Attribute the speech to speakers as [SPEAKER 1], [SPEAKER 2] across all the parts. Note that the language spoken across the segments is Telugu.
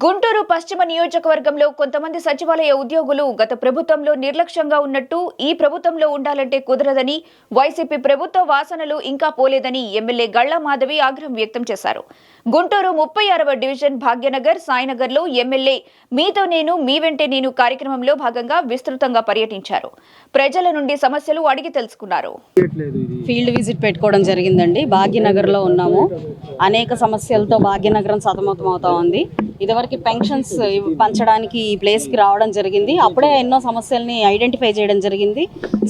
[SPEAKER 1] గుంటూరు పశ్చిమ నియోజకవర్గంలో కొంతమంది సచివాలయ ఉద్యోగులు గత ప్రభుత్వంలో నిర్లక్ష్యంగా ఉన్నట్టు ఈ ప్రభుత్వంలో ఉండాలంటే కుదరదని వైసీపీ ప్రభుత్వ వాసనలు ఇంకా పోలేదని ఎమ్మెల్యే గళ్ళా మాధవి ఆగ్రహం వ్యక్తం చేశారు. గుంటూరు ముప్పై ఆరవ డివిజన్ భాగ్యనగర్ సాయినగర్లో ఎమ్మెల్యే మీతో నేను మీ వెంటే నేను కార్యక్రమంలో భాగంగా విస్తృతంగా పర్యటించారు. ప్రజల నుండి సమస్యలు అడిగి తెలుసుకున్నారు.
[SPEAKER 2] ఫీల్డ్ విజిట్ పెట్టుకోవడం జరిగిందండి. భాగ్యనగర్లో ఉన్నాము. అనేక సమస్యలతో భాగ్యనగరం సతమతం అవుతా ఉంది. ఇదివరకు పెన్షన్స్ పంచడానికి ఈ ప్లేస్కి రావడం జరిగింది. అప్పుడే ఎన్నో సమస్యల్ని ఐడెంటిఫై చేయడం జరిగింది.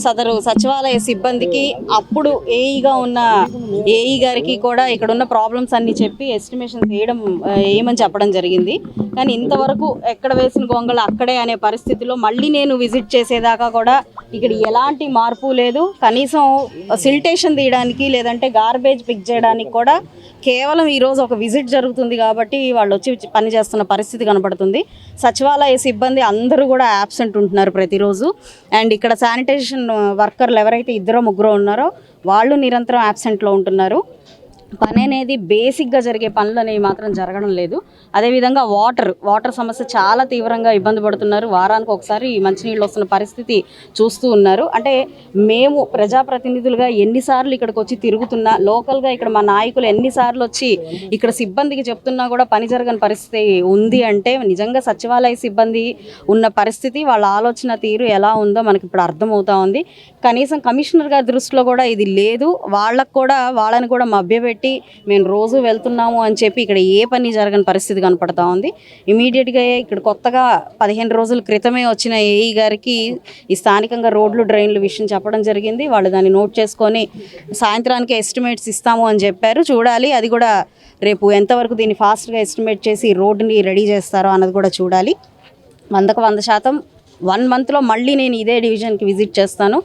[SPEAKER 2] సదరు సచివాలయ సిబ్బందికి అప్పుడు ఏఈగా ఉన్న ఏఈ గారికి కూడా ఇక్కడ ఉన్న ప్రాబ్లమ్స్ అన్ని చెప్పి ఎస్టిమేషన్స్ వేయడం ఏమని వేయమని చెప్పడం జరిగింది. కానీ ఇంతవరకు ఎక్కడ వేసిన గొంగళ అక్కడే అనే పరిస్థితిలో మళ్ళీ నేను విజిట్ చేసేదాకా కూడా ఇక్కడ ఎలాంటి మార్పు లేదు. కనీసం సిల్టేషన్ తీయడానికి లేదంటే గార్బేజ్ పిక్ చేయడానికి కూడా కేవలం ఈరోజు ఒక విజిట్ జరుగుతుంది కాబట్టి వాళ్ళు వచ్చి పని చేస్తున్న పరిస్థితి కనబడుతుంది సచివాలయ సిబ్బంది అందరూ కూడా యాబ్సెంట్ ఉంటున్నారు ప్రతిరోజు. అండ్ ఇక్కడ శానిటైజేషన్ వర్కర్లు ఎవరైతే ఇద్దరో ముగ్గురో ఉన్నారో వాళ్ళు నిరంతరం యాబ్సెంట్లో ఉంటున్నారు. పని అనేది బేసిక్గా జరిగే పనులు అనేవి మాత్రం జరగడం లేదు. అదేవిధంగా వాటర్ వాటర్ సమస్య చాలా తీవ్రంగా ఇబ్బంది పడుతున్నారు. వారానికి ఒకసారి మంచినీళ్ళు వస్తున్న పరిస్థితి చూస్తూ ఉన్నారు. అంటే మేము ప్రజాప్రతినిధులుగా ఎన్నిసార్లు ఇక్కడికి వచ్చి తిరుగుతున్నా లోకల్గా ఇక్కడ మా నాయకులు ఎన్నిసార్లు వచ్చి ఇక్కడ సిబ్బందికి చెప్తున్నా కూడా పని జరగని పరిస్థితి ఉంది అంటే నిజంగా సచివాలయ సిబ్బంది ఉన్న పరిస్థితి వాళ్ళ ఆలోచన తీరు ఎలా ఉందో మనకి ఇప్పుడు అర్థమవుతా ఉంది. కనీసం కమిషనర్ గారి దృష్టిలో కూడా ఇది లేదు. వాళ్ళకు కూడా వాళ్ళని కూడా మభ్యపెట్టి మేము రోజు వెళ్తున్నాము అని చెప్పి ఇక్కడ ఏ పని జరగని పరిస్థితి కనపడతా ఉంది. ఇమీడియట్గా ఇక్కడ కొత్తగా పదిహేను రోజుల క్రితమే వచ్చిన ఏఈ గారికి ఈ స్థానికంగా రోడ్లు డ్రైన్లు విషయం చెప్పడం జరిగింది. వాళ్ళు దాన్ని నోట్ చేసుకొని సాయంత్రానికి ఎస్టిమేట్స్ ఇస్తాము అని చెప్పారు. చూడాలి అది కూడా రేపు ఎంతవరకు దీన్ని ఫాస్ట్గా ఎస్టిమేట్ చేసి రోడ్డుని రెడీ చేస్తారో అన్నది కూడా చూడాలి. వందకు వంద శాతం వన్ మంత్లో మళ్ళీ నేను ఇదే డివిజన్కి విజిట్ చేస్తాను.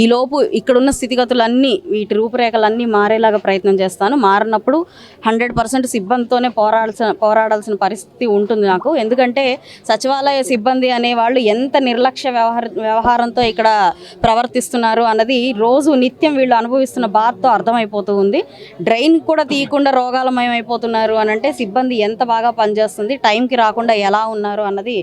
[SPEAKER 2] ఈలోపు ఇక్కడున్న స్థితిగతులన్నీ వీటి రూపురేఖలన్నీ మారేలాగా ప్రయత్నం చేస్తాను. మారినప్పుడు హండ్రెడ్ పర్సెంట్ సిబ్బందితోనే పోరాడాల్సిన పోరాడాల్సిన పరిస్థితి ఉంటుంది నాకు. ఎందుకంటే సచివాలయ సిబ్బంది అనేవాళ్ళు ఎంత నిర్లక్ష్య వ్యవహార వ్యవహారంతో ఇక్కడ ప్రవర్తిస్తున్నారు అన్నది రోజు నిత్యం వీళ్ళు అనుభవిస్తున్న బాధతో అర్థమైపోతూ ఉంది. డ్రైన్ కూడా తీయకుండా రోగాలమయం అయిపోతున్నారు అని అంటే సిబ్బంది ఎంత బాగా పనిచేస్తుంది టైంకి రాకుండా ఎలా ఉన్నారు అన్నది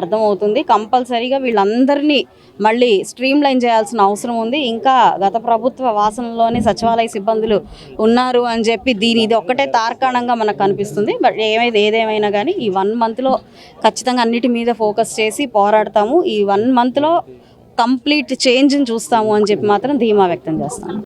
[SPEAKER 2] అర్థమవుతుంది. కంపల్సరీగా వీళ్ళందరినీ మళ్ళీ స్ట్రీమ్ లైన్ చేయాల్సిన అవసరం ఉంది. ఇంకా గత ప్రభుత్వ వాసనలోనే సచివాలయ సిబ్బందులు ఉన్నారు అని చెప్పి దీని ఇది ఒక్కటే తార్కాణంగా మనకు కనిపిస్తుంది. బట్ ఏమైతే ఏదేమైనా కానీ ఈ వన్ మంత్లో ఖచ్చితంగా అన్నిటి మీద ఫోకస్ చేసి పోరాడతాము. ఈ వన్ మంత్లో కంప్లీట్ చేంజ్ని చూస్తాము అని చెప్పి మాత్రం ధీమా వ్యక్తం చేస్తాను.